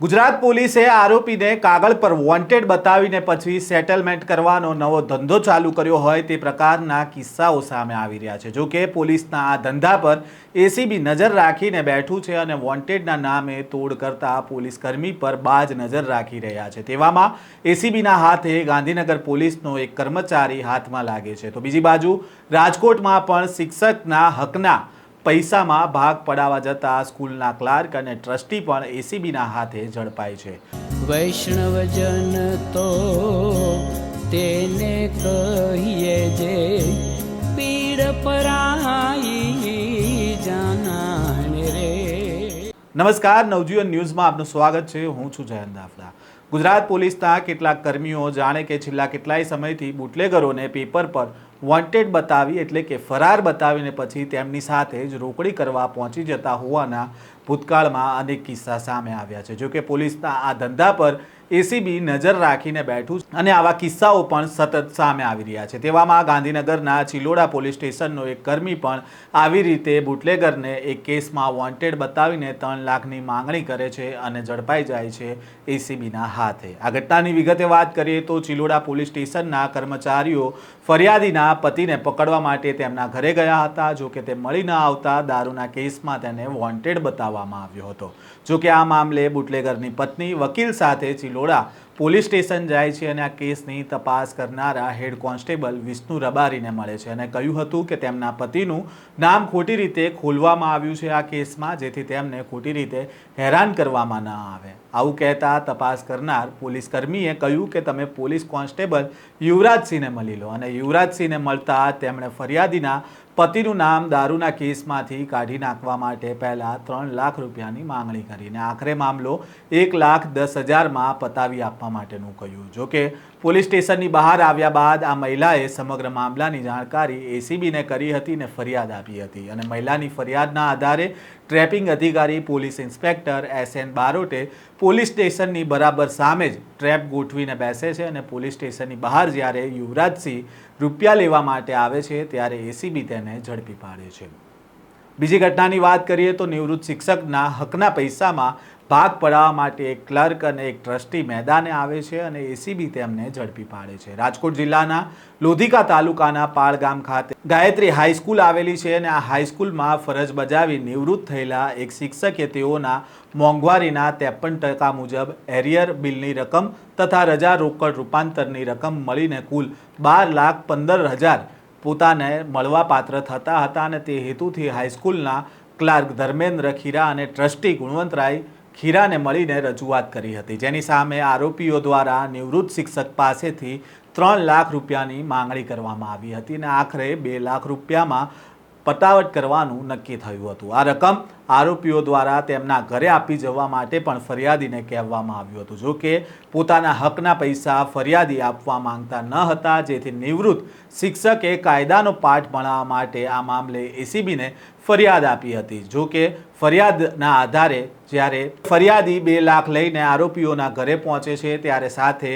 ગુજરાત પોલીસે આરોપીને કાગળ પર વોન્ટેડ બતાવીને પછી સેટલમેન્ટ કરવાનો નવો ધંધો ચાલુ કર્યો હોય તે પ્રકારના કિસ્સાઓ સામે આવી રહ્યા છે. જોકે પોલીસના આ ધંધા પર એસીબી નજર રાખીને બેઠું છે અને વોન્ટેડના નામે તોડ કરતા પોલીસ કર્મી પર બાજ નજર રાખી રહ્યા છે. તેવામાં એસીબીના હાથે ગાંધીનગર પોલીસનો એક કર્મચારી હાથમાં લાગે છે. તો બીજી બાજુ રાજકોટમાં પણ શિક્ષકના હકના પૈસામાં ભાગ પડાવવા જતા સ્કૂલના ક્લાર્ક અને ટ્રસ્ટી પણ એસીબીના હાથે ઝડપાય છે. વૈષ્ણવજન તો તેને કહીએ જે પીડ પરાઈ જાનાને રે. નમસ્કાર નવજીવન ન્યૂઝમાં આપનું સ્વાગત છે. હું છું જયંત દાફડા. ગુજરાત પોલીસના કેટલાક કર્મીઓ જાણે કે છેલ્લા કેટલાય સમયથી બુટલેગરોને પેપર પર વોન્ટેડ બતાવી એટલે કે ફરાર બતાવીને પછી તેમની સાથે જ રોકડી કરવા પહોંચી જતા હોવાના ભૂતકાળમાં અનેક કિસ્સા સામે આવ્યા છે. જોકે પોલીસના આ ધંધા પર એસીબી નજર રાખીને બેઠું અને આવા કિસ્સાઓ પણ સતત સામે આવી રહ્યા છે. તેવામાં ગાંધીનગરના ચિલોડા પોલીસ સ્ટેશનનો એક કર્મી પણ આવી રીતે બુટલેગરને એક કેસમાં વોન્ટેડ બતાવીને ત્રણ લાખની માંગણી કરે છે અને ઝડપાઈ જાય છે એસીબીના હાથે. આ ઘટનાની વિગતે વાત કરીએ તો ચિલોડા પોલીસ સ્ટેશનના કર્મચારીઓ ફરિયાદીના પતિને પકડવા માટે તેમના ઘરે ગયા હતા. જો કે તે મળી ન આવતા દારૂના કેસમાં તેને વોન્ટેડ બતાવવામાં આવ્યો હતો. જો કે આ મામલે બુટલેગરની પત્ની વકીલ સાથે ચિલોડા પોલીસ સ્ટેશન જાય છે અને આ કેસની તપાસ કરનારા હેડ કોન્સ્ટેબલ વિષ્ણુ રબારીને મળે છે અને કહ્યું હતું કે તેમના પતિનું નામ ખોટી રીતે ખોલવામાં આવ્યું છે આ કેસમાં, જેથી તેમને ખોટી રીતે હેરાન કરવામાં ન આવે. આવું કહેતા તપાસ કરનાર પોલીસ કર્મીએ કહ્યું કે તમે પોલીસ કોન્સ્ટેબલ યુવરાજસિંહને મળી લો અને યુવરાજસિંહને મળતા તેમણે ફરિયાદીના પતિનું નામ દારૂના કેસમાંથી કાઢી નાખવા માટે પહેલાં ત્રણ લાખ રૂપિયાની માંગણી કરીને આખરે મામલો એક લાખ દસ હજારમાં પતાવી આપવા માટેનું કહ્યું. જોકે પોલીસ સ્ટેશનની બહાર આવ્યા બાદ આ મહિલાએ સમગ્ર મામલાની જાણકારી એસીબીને કરી હતી અને ફરિયાદ આપી હતી અને મહિલાની ફરિયાદના આધારે ટ્રેપિંગ અધિકારી, પોલીસ ઇન્સ્પેક્ટર એસ એન બારોટે પોલીસ સ્ટેશનની બરાબર સામે જ ટ્રેપ ગોઠવીને બેસે છે અને પોલીસ સ્ટેશનની બહાર જ્યારે યુવરાજસિંહ રૂપિયા લેવા માટે આવે છે ત્યારે એસીબી તેને ઝડપી પાડે છે. બીજી ઘટનાની વાત કરીએ તો નિવૃત્ત શિક્ષકના હકના પૈસામાં ભાગ પડાવવા માટે એક ક્લર્ક અને એક ટ્રસ્ટી મેદાને આવે છે અને એસીબી તેમને ઝડપી પાડે છે. રાજકોટ જિલ્લાના લોધિકા તાલુકાના પાળ ગામ ખાતે ગાયત્રી હાઈસ્કૂલ આવેલી છે અને આ હાઈસ્કૂલમાં ફરજ બજાવી નિવૃત્ત થયેલા એક શિક્ષકે તેઓના મોંઘવારીના ત્રેપન ટકા મુજબ એરિયર બિલની રકમ તથા રજા રોકડ રૂપાંતરની રકમ મળીને કુલ બાર લાખ પંદર હજાર પોતાને મળવાપાત્ર થતા હતા અને તે હેતુથી હાઈસ્કૂલના ક્લાર્ક ધર્મેન્દ્ર ખીરા અને ટ્રસ્ટી ગુણવંતરાય ખીરાને મળીને રજૂઆત કરી હતી. જેની સામે આરોપીઓ દ્વારા નિવૃત્ત શિક્ષક પાસેથી ત્રણ લાખ રૂપિયાની માંગણી કરવામાં આવી હતી અને આખરે બે લાખ રૂપિયામાં પતાવટ કરવાનું નક્કી થયું હતું. આ રકમ આરોપીઓ દ્વારા તેમના ઘરે આપી જવા માટે પણ ફરિયાદીને કહેવામાં આવ્યું હતું. જો કે પોતાના હકના પૈસા ફરિયાદી આપવા માંગતા ન હતા, જેથી નિવૃત્ત શિક્ષકે કાયદાનો પાઠ ભણાવવા માટે આ મામલે એસીબીને ફરિયાદ આપી હતી. જો કે ફરિયાદના આધારે જ્યારે ફરિયાદી બે લાખ લઈને આરોપીઓના ઘરે પહોંચે છે, ત્યારે સાથે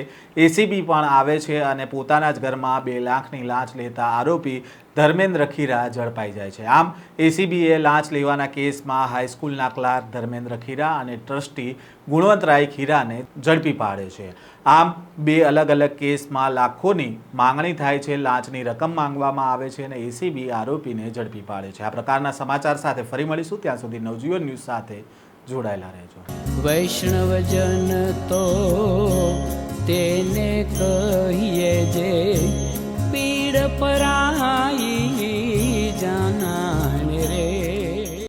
એસીબી પણ આવે છે અને પોતાના જ ઘરમાં બે લાખની લાંચ લેતા આરોપી ધર્મેન્દ્ર ખીરા ઝડપાઈ જાય છે. આમ એસીબીએ લાંચ લેવાના કેસમાં હાઈસ્કૂલના ક્લાર્ક ધર્મેન્દ્ર ખીરા અને ટ્રસ્ટી ગુણવંતરાય ખીરાને ઝડપી પાડે છે. આમ બે અલગ અલગ કેસમાં લાખોની માંગણી થાય છે, લાંચની રકમ માંગવામાં આવે છે અને એસીબી આરોપીને ઝડપી પાડે છે. આ પ્રકારના સમાચાર સાથે ફરી મળીશું. ત્યાં સુધી નવજીવન ન્યૂઝ સાથે જોડાયેલા રહેજો. વૈષ્ણવજન તો તેને કહીએ જે પીડ પરા